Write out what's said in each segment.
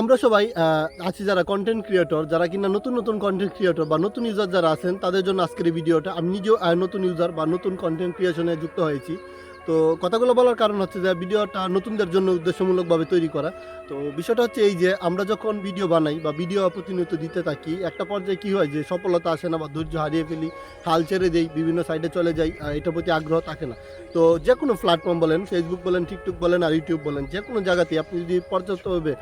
আমরা সবাই আছি যারা কন্টেন্ট ক্রিয়েটর যারা কিনা নতুন নতুন কন্টেন্ট ক্রিয়েটর বা নতুন ইউজার যারা আছেন, তাদের জন্য আজকের ভিডিওটা আমি নিজেও নতুন ইউজার বা নতুন কন্টেন্ট ক্রিয়েশনে যুক্ত হয়েছি। তো কথাগুলো বলার কারণ হচ্ছে যে ভিডিওটা নতুনদের জন্য উদ্দেশ্যমূলকভাবে তৈরি করা। তো বিষয়টা হচ্ছে এই যে আমরা যখন ভিডিও বানাই বা ভিডিও প্রতিনিয়ত দিতে থাকি, একটা পর্যায়ে কী হয় যে সফলতা আসে না বা ধৈর্য হারিয়ে ফেলি, হাল ছেড়ে দেই, বিভিন্ন সাইডে চলে যাই এটার প্রতি আগ্রহ থাকে না। তো যে কোনো প্ল্যাটফর্ম বলেন ফেসবুক বলেন টিকটক বলেন, আর ইউটিউব বলেন যে কোনো জায়গাতে আপনি যদি পর্যাপ্তভাবে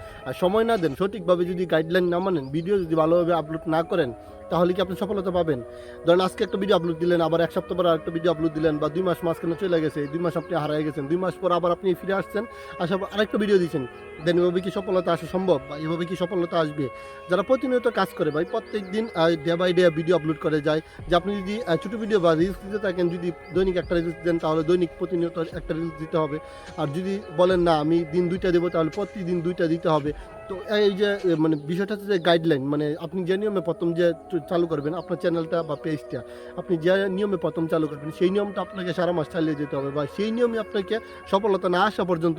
সময় না দেন, সঠিকভাবে যদি গাইডলাইন না মানেন ভিডিও যদি ভালোভাবে আপলোড না করেন তাহলে কি আপনি সফলতা পাবেন? ধরেন আজকে একটা ভিডিও আপলোড দিলেন, আবার এক সপ্তাহ পর আরেকটা ভিডিও আপলোড দিলেন, বা দুই মাস মাঝখানে চলে গেছে দুই মাস আপনি হারিয়ে গেছেন, দুই মাস পর আবার আপনি ফিরে আসছেন, আসার পর আরেকটা ভিডিও দিচ্ছেন দেন এভাবে কি সফলতা আসা সম্ভব? বা এভাবে কি সফলতা আসবে? যারা প্রতিনিয়ত কাজ করে, ভাই, প্রত্যেক দিন day by day video upload করে যায়। যে আপনি যদি ছোটো ভিডিও বা রিলস দিতে থাকেন, যদি দৈনিক একটা রিলস দেন, তাহলে দৈনিক প্রতিনিয়ত একটা রিলস দিতে হবে। আর যদি বলেন, না, আমি দিন দুইটা দেবো, তাহলে প্রতিদিন দুইটা দিতে হবে। তো এই যে মানে বিষয়টা হচ্ছে যে গাইডলাইন মানে আপনি যে নিয়মে প্রথম যে চালু করবেন আপনার চ্যানেলটা বা পেজটা আপনি যে নিয়মে প্রথম চালু করবেন, সেই নিয়মটা আপনাকে সারা মাস চালিয়ে যেতে হবে বা সেই নিয়মে আপনাকে সফলতা না আসা পর্যন্ত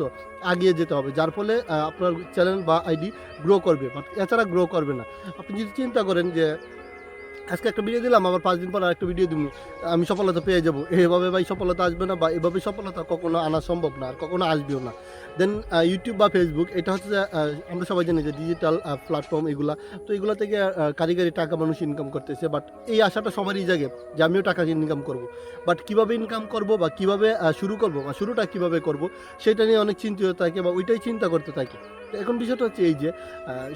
আগিয়ে যেতে হবে। যার ফলে আপনার চ্যানেল বা আইডি গ্রো করবে বাট এছাড়া গ্রো করবে না। আপনি যদি চিন্তা করেন যে আজকে একটা ভিডিও দিলাম, আবার পাঁচ দিন পর আরেকটা ভিডিও দিব আমি সফলতা পেয়ে যাব। এভাবে ভাই সফলতা আসবে না বা এভাবে সফলতা কখনো আনা সম্ভব না, আর কখনো আসবেও না। দেন ইউটিউব বা ফেসবুক এটা হচ্ছে আমরা সবাই জানি যে ডিজিটাল প্ল্যাটফর্ম এগুলা, তো এগুলো থেকে কারিগরি টাকা মানুষ ইনকাম করতেছে। বাট এই আশাটা সবারই জাগে যে আমিও টাকা ইনকাম করব। বাট কীভাবে ইনকাম করব বা কীভাবে শুরু করব বা শুরুটা কীভাবে করব, সেটা নিয়ে অনেক চিন্তিত থাকে বা ওইটাই চিন্তা করতে থাকে। এখন বিষয়টা হচ্ছে এই যে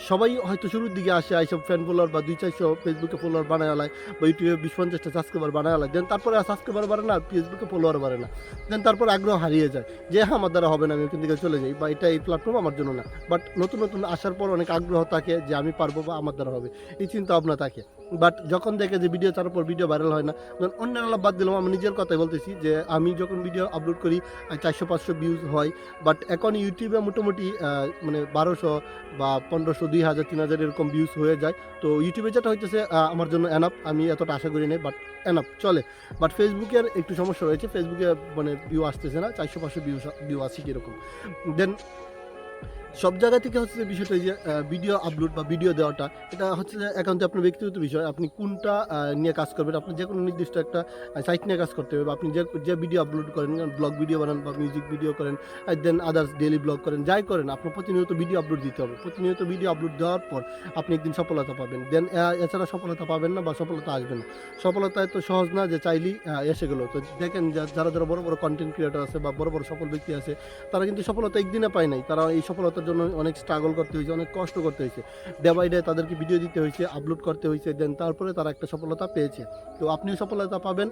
সবাই হয়তো শুরুর দিকে আসে, এইসব ফ্যান ফলোয়ার বা দুই চারশো ফেসবুকে ফলোয়ার বানায় আলায়, বা ইউটিউবে বিশ পঞ্চাশটা সাবস্ক্রাইবার বানায় আলায় দেন তারপরে আর সাবস্ক্রাইবার বাড়ে না ফেসবুকে ফলোয়ার বাড়ে না। দেন তারপর আগ্রহ হারিয়ে যায়, যে হ্যাঁ আমার দ্বারা হবে না, আমি ওখান থেকে চলে যাই, বা এটা এই প্ল্যাটফর্ম আমার জন্য না। বাট নতুন নতুন আসার পর অনেক আগ্রহ থাকে যে আমি পারব বা আমার দ্বারা হবে, এই চিন্তা ভাবনা থাকে। বাট যখন দেখে যে ভিডিও ছাড়ার পর ভিডিও ভাইরাল হয় না, তখন অন্যের আলাপ বাদ দিলাম, আমি নিজের কথাই বলতেছি যে আমি যখন ভিডিও আপলোড করি চারশো, পাঁচশো ভিউজ হয়। বাট এখন ইউটিউবে মোটামুটি মানে বারোশো বা পনেরোশো, দুই হাজার, তিন হাজার এরকম ভিউজ হয়ে যায়। তো ইউটিউবে যেটা হইতেছে আমার জন্য এনাপ আমি এতটা আশা করি নাই বাট এনাপ চলে। বাট ফেসবুকের একটু সমস্যা রয়েছে ফেসবুকে মানে ভিউ আসতেছে না, চারশো, পাঁচশো ভিউ ভিউ আছে কীরকম। দেন সব জায়গা থেকে হচ্ছে বিষয়টা যে ভিডিও আপলোড বা ভিডিও দেওয়াটা, এটা হচ্ছে যে একান্ত আপনার ব্যক্তিগত বিষয়। আপনি কোনটা নিয়ে কাজ করবেন, আপনি যে কোনো নির্দিষ্ট একটা সাইট নিয়ে কাজ করতে হবে বা আপনি যে যে ভিডিও আপলোড করেন ব্লগ ভিডিও বানান বা মিউজিক ভিডিও করেন দেন আদার্স ডেলি ব্লগ করেন, যাই করেন, আপনার প্রতিনিয়ত ভিডিও আপলোড দিতে হবে। প্রতিনিয়ত ভিডিও আপলোড দেওয়ার পর আপনি একদিন সফলতা পাবেন। দেন এছাড়া সফলতা পাবেন না বা সফলতা আসবে না। সফলতা এত সহজ না যে চাইলেই এসে গেলো। তো দেখেন যারা যারা বড় বড় কন্টেন্ট ক্রিয়েটর আছে বা বড় বড় সফল ব্যক্তি আছে, তারা কিন্তু সফলতা একদিনে পায় নাই। তারা এই সফলতার জন্য অনেক স্ট্রাগল করতে হয়েছে, অনেক কষ্ট করতে হয়েছে। ডে বাই ডে তাদেরকে ভিডিও দিতে হয়েছে আপলোড করতে হয়েছে দেন তারপরে তারা একটা সফলতা পেয়েছে। তো আপনিও সফলতা পাবেন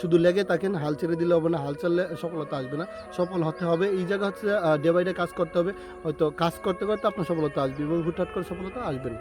শুধু লেগে থাকেন, হাল ছেড়ে দিলে হবে না, হাল ছাড়লে সফলতা আসবে না, সফল হতে হবে। এই জায়গা হচ্ছে ডে বাই ডে কাজ করতে হবে, হয়তো কাজ করতে করতে আপনার সফলতা আসবে এবং হুটহাট করে সফলতা আসবে না।